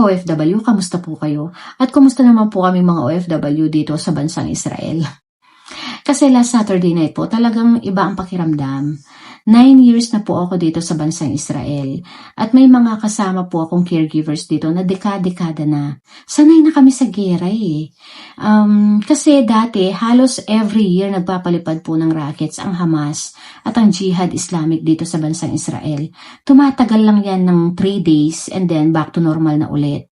ka-OFW, kamusta po kayo? At kumusta naman po kami mga OFW dito sa bansang Israel? Kasi last Saturday night po, talagang iba ang pakiramdam. Nine years na po ako dito sa bansang Israel. At may mga kasama po akong caregivers dito na dekada-dekada na. Sanay na kami sa gera eh. Um, kasi dati, halos every year nagpapalipad po ng rockets ang Hamas at ang Jihad Islamic dito sa bansang Israel. Tumatagal lang yan ng 3 days and then back to normal na ulit.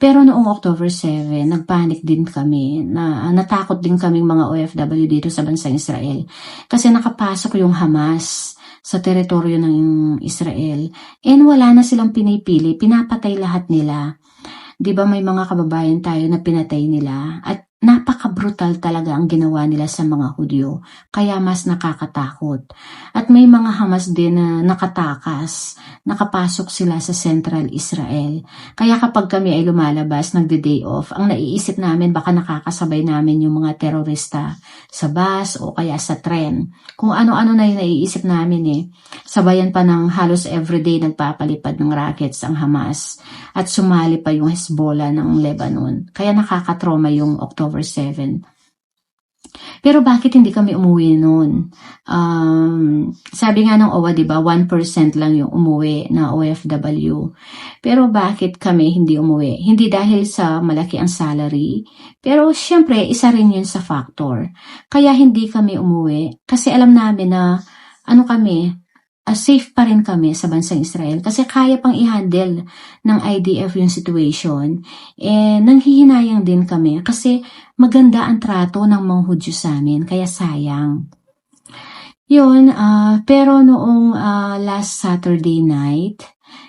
Pero noong October 7, nagpanik din kami, na natakot din kaming mga OFW dito sa bansang Israel. Kasi nakapasok yung Hamas sa teritoryo ng Israel. And wala na silang pinipili, pinapatay lahat nila. 'Di ba may mga kababayan tayo na pinatay nila at napaka-brutal talaga ang ginawa nila sa mga Hudyo, kaya mas nakakatakot. At may mga Hamas din na nakatakas, nakapasok sila sa Central Israel. Kaya kapag kami ay lumalabas, nagde-day off, ang naiisip namin baka nakakasabay namin yung mga terorista sa bus o kaya sa tren. Kung ano-ano na yung naiisip namin eh. Sabayan pa ng halos everyday nagpapalipad ng rockets ang Hamas at sumali pa yung Hezbollah ng Lebanon. Kaya nakakatroma yung October October 7. Pero bakit hindi kami umuwi noon? Um, sabi nga ng OWA, di ba, 1% lang yung umuwi na OFW. Pero bakit kami hindi umuwi? Hindi dahil sa malaki ang salary, pero syempre, isa rin yun sa factor. Kaya hindi kami umuwi kasi alam namin na ano kami, safe pa rin kami sa bansang Israel kasi kaya pang i-handle ng IDF yung situation. Eh, nanghihinayang din kami kasi maganda ang trato ng mga Hudyo sa amin, kaya sayang. Yun, uh, pero noong uh, last Saturday night,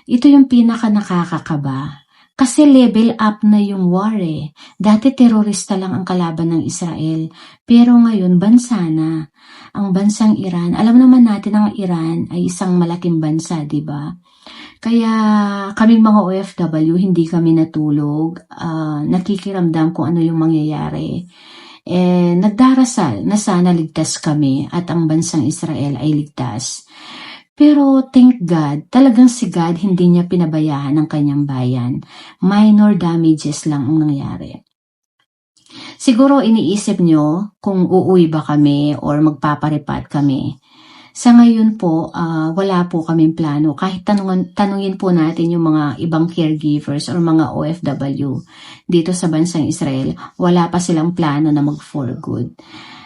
ito yung pinaka nakakakaba. Kasi level up na yung war eh. Dati terorista lang ang kalaban ng Israel. Pero ngayon, bansa na. Ang bansang Iran, alam naman natin ang Iran ay isang malaking bansa, di ba? Kaya kaming mga OFW, hindi kami natulog. Uh, nakikiramdam kung ano yung mangyayari. Eh, nagdarasal na sana ligtas kami at ang bansang Israel ay ligtas. Pero thank God, talagang si God hindi niya pinabayaan ang kanyang bayan. Minor damages lang ang nangyari. Siguro iniisip nyo kung uuwi ba kami or magpaparipat kami. Sa ngayon po, uh, wala po kaming plano. Kahit tanungan, tanungin po natin yung mga ibang caregivers or mga OFW dito sa bansang Israel, wala pa silang plano na mag-for good.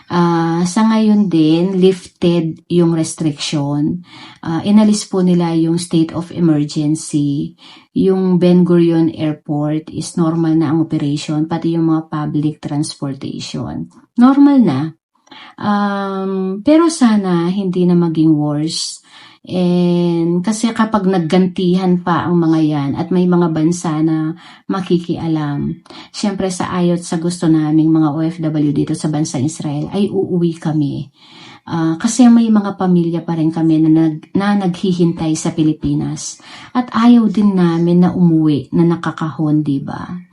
Uh, sa ngayon din, lifted yung restriction. Uh, inalis po nila yung state of emergency. Yung Ben Gurion Airport is normal na ang operation, pati yung mga public transportation. Normal na. Um, pero sana hindi na maging worse And kasi kapag naggantihan pa ang mga yan at may mga bansa na makikialam, syempre sa ayot sa gusto naming mga OFW dito sa bansang Israel ay uuwi kami. Uh, kasi may mga pamilya pa rin kami na, nag, na naghihintay sa Pilipinas. At ayaw din namin na umuwi na nakakahon, di ba?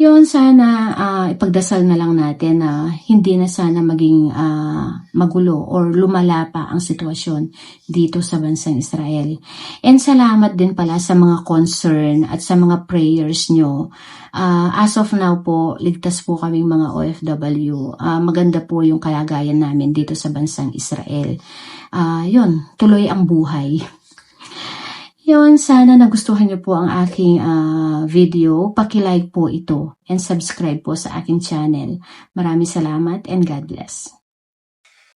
Yun, sana uh, ipagdasal na lang natin na uh, hindi na sana maging uh, magulo or lumala pa ang sitwasyon dito sa bansang Israel. And salamat din pala sa mga concern at sa mga prayers nyo. Uh, as of now po, ligtas po kaming mga OFW. Uh, maganda po yung kalagayan namin dito sa bansang Israel. Uh, yun, tuloy ang buhay. Yun, sana nagustuhan niyo po ang aking uh, video. Paki-like po ito and subscribe po sa aking channel. Maraming salamat and God bless.